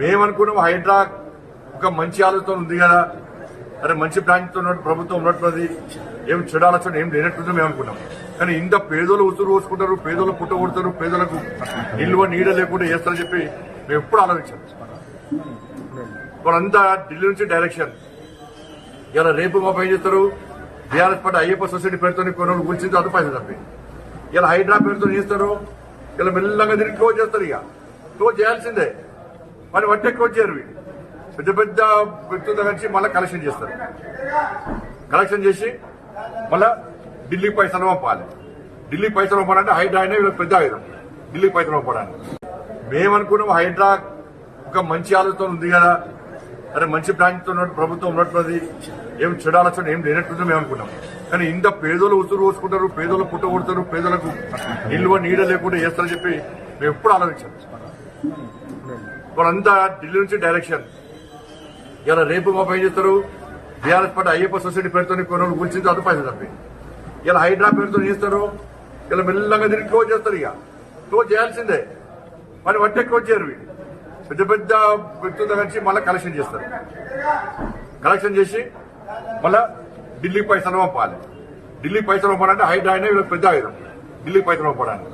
మేమనుకున్నాం హైడ్రా ఒక మంచి ఆలోచన ఉంది కదా. అరే మంచి ప్లాన్ ఉన్నట్టు ప్రభుత్వం ఉన్నట్టున్నది ఏం చెడు ఆలోచన ఏం లేనట్టుంది మేము అనుకున్నాం కానీ ఇంత పేదోళ్ళు ఉసురు పోసుకుంటారు పేదోళ్ళు పుట్ట కొడతారు పేదలకు నిల్వ నీడ లేకుండా చేస్తారని చెప్పి మేము ఎప్పుడు ఆలోచించాం. వాళ్ళంతా ఢిల్లీ నుంచి డైరెక్షన్. ఇలా రేపు మా పని చేస్తారు? బీఆర్ఎస్ పార్టీ అయ్యప్ప సొసైటీ పేరుతో కొన్ని గురించి తర్వాత పైసలు తప్పి. ఇలా హైడ్రా పేరుతో చేస్తారు. ఇలా మెల్లగా తిరిగి క్లోజ్ చేస్తారు ఇక. క్లోజ్ చేయాల్సిందే. మళ్ళీ వట్టే వచ్చారు పెద్ద పెద్ద వ్యక్తులతో కలిసి మళ్ళీ కలెక్షన్ చేస్తారు. కలెక్షన్ చేసి మళ్ళా ఢిల్లీ పైసలు పంపాలి. ఢిల్లీ పైసలు పంపాలంటే హైడ్రా అయినా వీళ్ళకి పెద్ద ఆయుధం. ఢిల్లీ పైసలు పంపడానికి మేమనుకున్నాం హైడ్రా ఒక మంచి ఆలోచన ఉంది కదా. అరే మంచి ప్లాన్ ఉన్నట్టు ప్రభుత్వం ఉన్నట్టున్నది ఏం చెడు ఆలోచన ఏం లేనట్టుంది మేము అనుకున్నాం. కానీ ఇంత పేదోళ్ళు ఉసురు పోసుకుంటారు పేదోళ్ళు పుట్ట కొడతారు పేదలకు నిల్వ నీడ లేకుండా చేస్తారని చెప్పి మేము ఎప్పుడు ఆలోచించాం. వాళ్ళంతా ఢిల్లీ నుంచి డైరెక్షన్ ఇలా రేపు మా పని చేస్తారు. బీఆర్ఎస్ పార్టీ అయ్యప్ప సొసైటీ పేరుతో కొన్ని గురించి అది పైసలు తప్పి. ఇలా హైడ్రా పేరుతో చేస్తారు. ఇలా మెల్లగా తిరిగి క్లోజ్ చేస్తారు ఇక. క్లోజ్ చేయాల్సిందే. మరి వట్టే క్లోజ్ చేయరు. పెద్ద పెద్ద వ్యక్తులతో కలిసి మళ్ళీ కలెక్షన్ చేస్తారు. కలెక్షన్ చేసి మళ్ళా ఢిల్లీ పైసలు పంపాలి. ఢిల్లీ పైసలు పంపాలంటే హైడ్రా అయినా వీళ్ళకి పెద్ద ఆయుధం. ఢిల్లీ పైసలు పంపడానికి